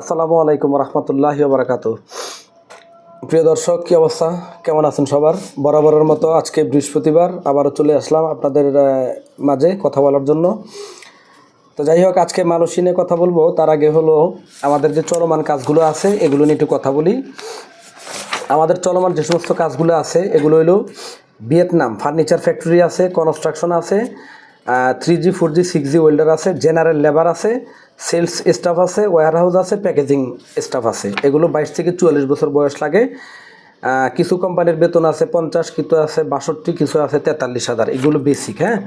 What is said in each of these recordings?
আসসালামু আলাইকুম রহমতুল্লাহ বারাকাতু। প্রিয় দর্শক, কী অবস্থা? কেমন আছেন সবার? বরাবরের মতো আজকে বৃহস্পতিবার, আবারও চলে আসলাম আপনাদের মাঝে কথা বলার জন্য। তো যাই হোক, আজকে মালসী নিয়ে কথা বলব। তার আগে হলো, আমাদের যে চলমান কাজগুলো আছে, এগুলো নিয়ে একটু কথা বলি। আমাদের চলমান যে সমস্ত কাজগুলো আছে, এগুলো হলো ভিয়েতনাম ফার্নিচার ফ্যাক্টরি আছে, কনস্ট্রাকশন আছে three G, four G, six G welder আছে, জেনারেল লেবার আছে সেলস স্টাফ আছে ওয়্যার হাউস আছে প্যাকেজিং স্টাফ আছে। এগুলো বাইশ থেকে চুয়াল্লিশ বছর বয়স লাগে। কিছু কোম্পানির বেতন আছে পঞ্চাশ, কিছু আছে বাষট্টি, কিছু আছে তেতাল্লিশ হাজার। এগুলো বেসিক হ্যাঁ?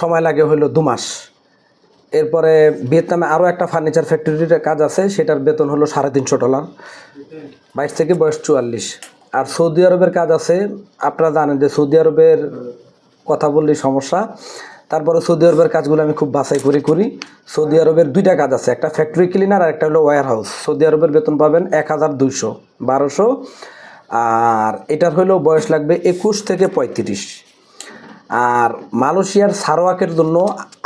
সময় লাগে হলো দু মাস। এরপরে ভিয়েতনামে আরও একটা ফার্নিচার ফ্যাক্টরির কাজ আছে, সেটার বেতন হলো সাড়ে তিনশো ডলার। বাইশ থেকে বয়স চুয়াল্লিশ। আর সৌদি আরবের কাজ আছে, আপনারা জানেন যে সৌদি আরবের কথা বললেই সমস্যা। তারপরে সৌদি আরবের কাজগুলো আমি খুব বাছাই করে করি। সৌদি আরবের দুইটা কাজ আছে, একটা ফ্যাক্টরি ক্লিনার আর একটা হলো ওয়্যার হাউস সৌদি আরবের বেতন পাবেন এক হাজার দুইশো, বারোশো। আর এটার হলো বয়স লাগবে একুশ থেকে পঁয়ত্রিশ। আর মালয়েশিয়ার সারোয়াকের জন্য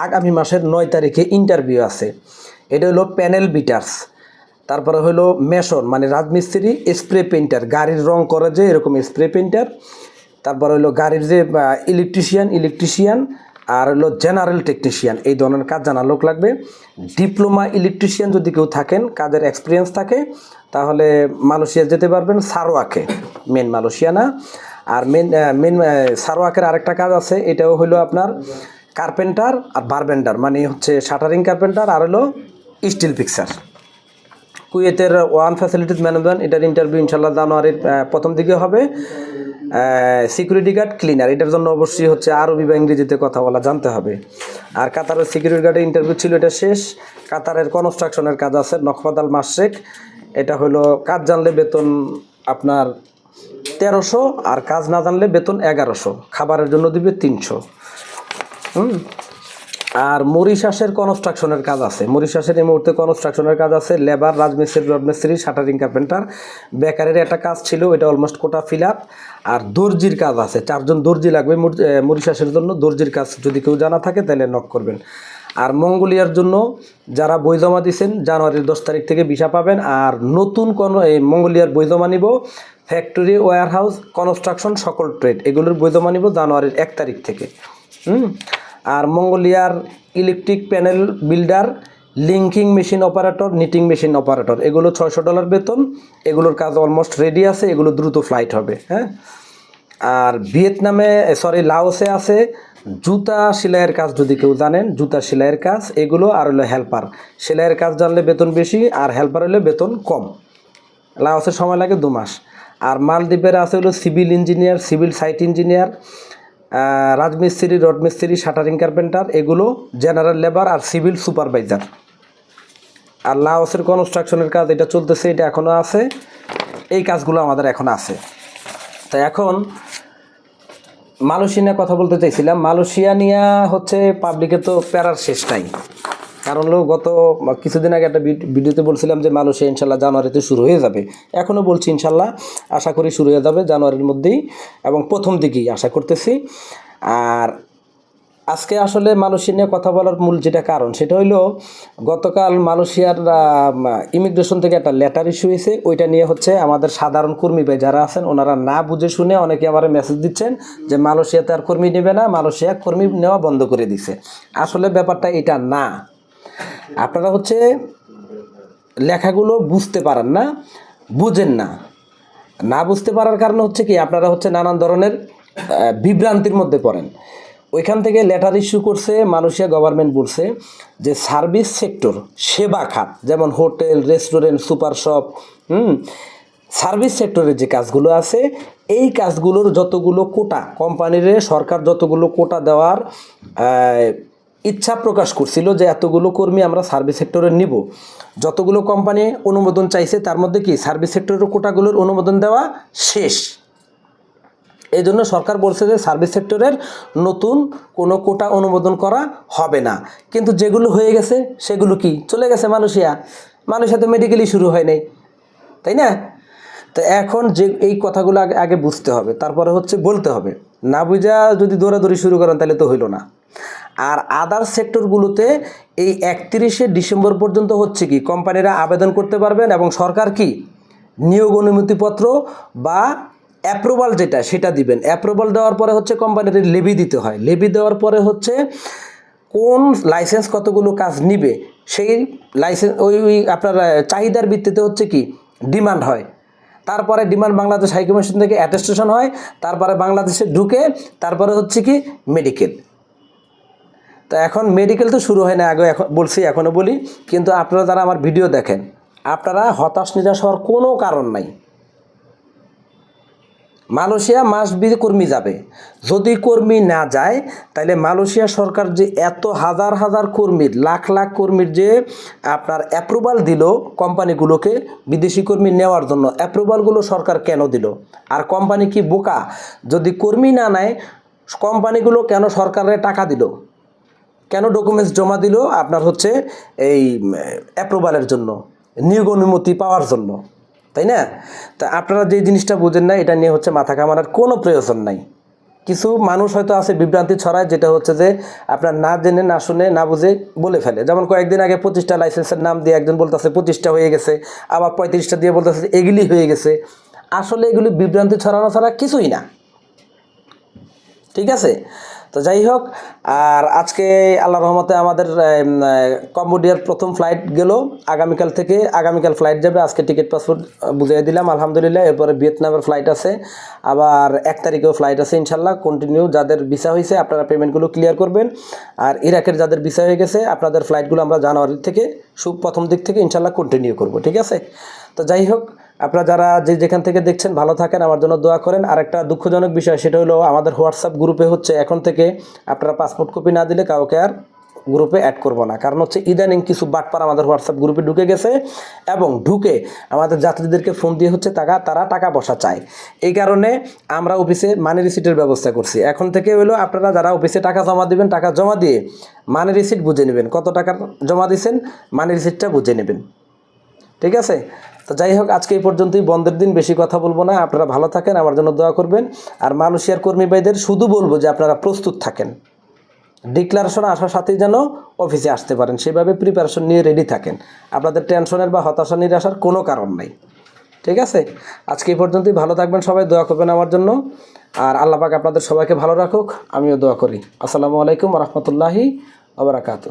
আগামী মাসের নয় তারিখে ইন্টারভিউ আছে। এটা হলো প্যানেল বিটার্স তারপরে হলো মেশন মানে রাজমিস্ত্রি স্প্রে পেন্টার গাড়ির রং করে যে এরকম স্প্রে পেন্টার তারপরে হলো গাড়ির যে ইলেকট্রিশিয়ান ইলেকট্রিশিয়ান আর হলো জেনারেল টেকনিশিয়ান এই ধরনের কাজ জানা লোক লাগবে। ডিপ্লোমা ইলেকট্রিশিয়ান যদি কেউ থাকেন, কাজের এক্সপিরিয়েন্স থাকে, তাহলে মালয়েশিয়া যেতে পারবেন, সারোয়াকে মেন মালয়েশিয়া না আর মেন মেন সারোয়াকের আরেকটা কাজ আছে, এটাও হলো আপনার কার্পেন্টার আর বারবেন্ডার মানে হচ্ছে শাটারিং কার্পেন্টার আর হলো স্টিল পিকচার কুয়েতের ওয়ান ফ্যাসিলিটিস ম্যানেজমেন্ট এটার ইন্টারভিউ ইনশাল্লাহ জানুয়ারির প্রথম দিকে হবে। সিকিউরিটি গার্ড ক্লিনার এটার জন্য অবশ্যই হচ্ছে আরবি বা ইংরেজিতে কথা বলা জানতে হবে। আর কাতারের সিকিউরিটি গার্ডের ইন্টারভিউ ছিল এটা শেষ। কাতারের কনস্ট্রাকশনের কাজ আছে নকফাদাল মাসেক এটা হলো কাজ জানলে বেতন আপনার তেরোশো, আর কাজ না জানলে বেতন এগারোশো। খাবারের জন্য দিবে তিনশো। হুম? আর মরিশাসের কনস্ট্রাকশনের কাজ আছে। মরিশাসের এই মুহূর্তে কনস্ট্রাকশনের কাজ আছে। লেবার রাজমিস্ত্রি রডমিস্ত্রি শাটারিং কার্পেন্টার বেকারের একটা কাজ ছিল এটা অলমোস্ট কোটা ফিল আপ আর দর্জির কাজ আছে। চারজন দর্জি লাগবে মুর- মরিশাসের জন্য। দর্জির কাজ যদি কেউ জানা থাকে, তাহলে নক করবেন। আর মঙ্গোলিয়ার জন্য যারা বই জমা দিয়েছেন জানুয়ারির দশ তারিখ থেকে ভিসা পাবেন। আর নতুন কোনো এই মঙ্গোলিয়ার বই জমা নিব। ফ্যাক্টরি ওয়্যার হাউস কনস্ট্রাকশন সকল ট্রেড এগুলোর বই জমা নিব জানুয়ারির এক তারিখ থেকে। হুম? আর মঙ্গোলিয়ার electric panel builder linking machine operator, knitting machine operator. এগুলো ছয়শো ডলার বেতন। এগুলোর কাজ অলমোস্ট রেডি আছে। এগুলো দ্রুত ফ্লাইট হবে হ্যাঁ? আর ভিয়েতনামে সরি লাওসে আছে। জুতা সেলাইয়ের কাজ যদি কেউ জানেন, জুতা সেলাইয়ের কাজ, এগুলো আর হলো হেল্পার সেলাইয়ের কাজ জানলে বেতন বেশি, আর হেল্পার হলে বেতন কম। লাওসের সময় লাগে দু মাস। আর মালদ্বীপের আছে হলো civil engineer civil site engineer রাজমিস্ত্রি, রডমিস্ত্রি, শাটারিং কার্পেন্টার, এগুলো জেনারেল লেবার আর সিভিল সুপারভাইজার আর লাওসের কনস্ট্রাকশনের কাজ এটা চলতেছে, এটা এখনও আছে। এই কাজগুলো আমাদের এখন আছে। তো এখন মালয়েশিয়া কথা বলতে চাইছিলাম। মালয়েশিয়া নিয়ে হচ্ছে পাবলিকের তো প্যারার শেষ নাই। কারণ হলো গত কিছুদিন আগে একটা ভিড- ভিডিওতে বলছিলাম যে মালয়েশিয়া ইনশাল্লাহ জানুয়ারিতে শুরু হয়ে যাবে। এখনও বলছি ইনশাল্লাহ, আশা করি শুরু হয়ে যাবে জানুয়ারির মধ্যেই এবং প্রথম দিকেই আশা করতেছি। আর আজকে আসলে মালয়েশিয়া নিয়ে কথা বলার মূল যেটা কারণ, সেটা হইল গতকাল মালয়েশিয়ার ইমিগ্রেশন থেকে একটা লেটার ইস্যু হয়েছে। ওইটা নিয়ে হচ্ছে আমাদের সাধারণ কর্মী ভাই যারা আছেন, ওনারা না বুঝে শুনে অনেকে আমার মেসেজ দিচ্ছেন যে মালয়েশিয়াতে আর কর্মী নেবে না, মালয়েশিয়া কর্মী নেওয়া বন্ধ করে দিছে। আসলে ব্যাপারটা এটা না। আপনারা হচ্ছে লেখাগুলো বুঝতে পারেন না, বুঝেন না। না বুঝতে পারার কারণে হচ্ছে কি, আপনারা হচ্ছে নানান ধরনের বিভ্রান্তির মধ্যে পড়েন। ওইখান থেকে লেটার ইস্যু করছে, মালয়েশিয়া গভর্নমেন্ট বলছে যে সার্ভিস সেক্টর সেবা খাত, যেমন হোটেল রেস্টুরেন্ট সুপার শপ হুম সার্ভিস সেক্টরের যে কাজগুলো আছে, এই কাজগুলোর যতগুলো কোটা কোম্পানির সরকার যতগুলো কোটা দেওয়ার ইচ্ছা প্রকাশ করছিল যে এতগুলো কর্মী আমরা সার্ভিস সেক্টরে নিব। যতগুলো কোম্পানি অনুমোদন চাইছে, তার মধ্যে কি সার্ভিস সেক্টরের কোটাগুলোর অনুমোদন দেওয়া শেষ? এই জন্য সরকার বলছে যে সার্ভিস সেক্টরের নতুন কোনো কোটা অনুমোদন করা হবে না। কিন্তু যেগুলো হয়ে গেছে, সেগুলো কি? চলে গেছে মানুষিয়া। মালয়েশিয়া তো মেডিকেলই শুরু হয় নাই, তাই না? তো এখন যে এই কথাগুলো আগে আগে বুঝতে হবে, তারপরে হচ্ছে বলতে হবে। না বুঝা যদি দৌড়াদৌড়ি শুরু করেন, তাহলে তো হইল না। আর আদার সেক্টরগুলোতে এই একত্রিশে ডিসেম্বর পর্যন্ত হচ্ছে কি? কোম্পানিরা আবেদন করতে পারবেন এবং সরকার কি? নিয়োগ অনুমতিপত্র বা অ্যাপ্রুভাল যেটা, সেটা দিবেন। অ্যাপ্রুভাল দেওয়ার পরে হচ্ছে কোম্পানির লেবি দিতে হয়। লেবি দেওয়ার পরে হচ্ছে কোন লাইসেন্স কতগুলো কাজ নিবে, সেই লাইসেন্স ওই ওই আপনার চাহিদার ভিত্তিতে হচ্ছে কি? ডিমান্ড হয়। তারপরে ডিমান্ড বাংলাদেশ হাই কমিশন থেকে অ্যাটেস্টেশন হয়। তারপরে বাংলাদেশে ঢুকে, তারপরে হচ্ছে কি? মেডিকেল তো এখন মেডিকেল তো শুরু হয় না আগে এখন বলছি এখনও বলি। কিন্তু আপনারা যারা আমার ভিডিও দেখেন, আপনারা হতাশ, নিরাশ হওয়ার কোনো কারণ নাই। মালয়েশিয়া মাস বি কর্মী যাবে। যদি কর্মী না যায় তাহলে মালয়েশিয়া সরকার যে এত হাজার হাজার কর্মীর লাখ লাখ কর্মীর যে আপনার অ্যাপ্রুভাল দিল কোম্পানিগুলোকে বিদেশি কর্মী নেওয়ার জন্য অ্যাপ্রুভালগুলো সরকার কেন দিল? আর কোম্পানি কি বোকা? যদি কর্মী না নেয়, কোম্পানিগুলো কেন সরকারের টাকা দিল? কেন ডকুমেন্টস জমা দিল? আপনার হচ্ছে এই অ্যাপ্রুভালের জন্য নিয়োগ অনুমতি পাওয়ার জন্য, তাই না? তা আপনারা যে জিনিসটা বুঝেন না, এটা নিয়ে হচ্ছে মাথা কামানোর কোনো প্রয়োজন নাই। কিছু মানুষ হয়তো আছে বিভ্রান্তি ছড়ায়, যেটা হচ্ছে যে আপনার না জেনে, না শুনে, না বুঝে বলে ফেলে। যেমন কয়েকদিন আগে পঁচিশটা লাইসেন্সের নাম দিয়ে একজন বলতেছে, পঁচিশটা হয়ে গেছে, আবার পঁয়ত্রিশটা দিয়ে বলতেছে, এগুলি হয়ে গেছে। আসলে এগুলি বিভ্রান্তি ছড়ানো ছাড়া কিছুই না। ঠিক আছে? তো যাই হোক, আর আজকে আল্লাহ রহমতে আমাদের কম্বোডিয়ার প্রথম ফ্লাইট গেল। আগামীকাল থেকে, আগামীকাল ফ্লাইট যাবে। আজকে টিকিট পাসপোর্ট বুঝিয়ে দিলাম। আলহামদুলিল্লাহ, এরপরে ভিয়েতনামের ফ্লাইট আছে। আবার এক তারিখেও ফ্লাইট আছে, ইনশাল্লাহ। কন্টিনিউ যাদের ভিসা হয়েছে আপনারা পেমেন্টগুলো ক্লিয়ার করবেন। আর ইরাকের যাদের ভিসা হয়ে গেছে, আপনাদের ফ্লাইটগুলো আমরা জানুয়ারি থেকে, সু, প্রথম দিক থেকে, ইনশাল্লাহ কন্টিনিউ করব, ঠিক আছে? তো যাই হোক আপনারা যারা যে যেখান থেকে দেখছেন ভালো থাকেন, আমার জন্য দোয়া করেন। আর একটা দুঃখজনক বিষয়, সেটা হলো আমাদের হোয়াটসঅ্যাপ গ্রুপে হচ্ছে, এখন থেকে আপনারা পাসপোর্ট কপি না দিলে কাউকে আর গ্রুপে অ্যাড করব না। কারণ হচ্ছে ইদানিং কিছু বাটপার আমাদের হোয়াটসঅ্যাপ গ্রুপে ঢুকে গেছে এবং ঢুকে আমাদের যাত্রীদেরকে ফোন দিয়ে হচ্ছে টাকা তারা টাকা বসা চায়। এই কারণে আমরা অফিসে মানি রিসিটের ব্যবস্থা করছি। এখন থেকে হলো আপনারা যারা অফিসে টাকা জমা দিবেন, টাকা জমা দিয়ে মানি রিসিট বুঝে নেবেন। কত টাকা জমা দিয়েছেন মানি রিসিটটা বুঝে নেবেন। ঠিক আছে? তো যাই হোক, আজকে এই পর্যন্তই। বন্ধের দিন, বেশি কথা বলব না। আপনারা ভালো থাকেন, আমার জন্য দোয়া করবেন। আর মালয়েশিয়ার কর্মী ভাইদের শুধু বলব যে, আপনারা প্রস্তুত থাকেন। ডিক্লারেশন আসার সাথেই যেন অফিসে আসতে পারেন। সেভাবে প্রিপারেশন নিয়ে রেডি থাকেন। আপনাদের টেনশনের বা হতাশা নিরাশার কোনো কারণ নাই। ঠিক আছে? আজকে এই পর্যন্তই। ভালো থাকবেন সবাই, দোয়া করবেন আমার জন্য। আর আল্লাহ পাক আপনাদের সবাইকে ভালো রাখুক। আমিও দোয়া করি। আসসালামু আলাইকুম রহমতুল্লাহি আবরাকাতু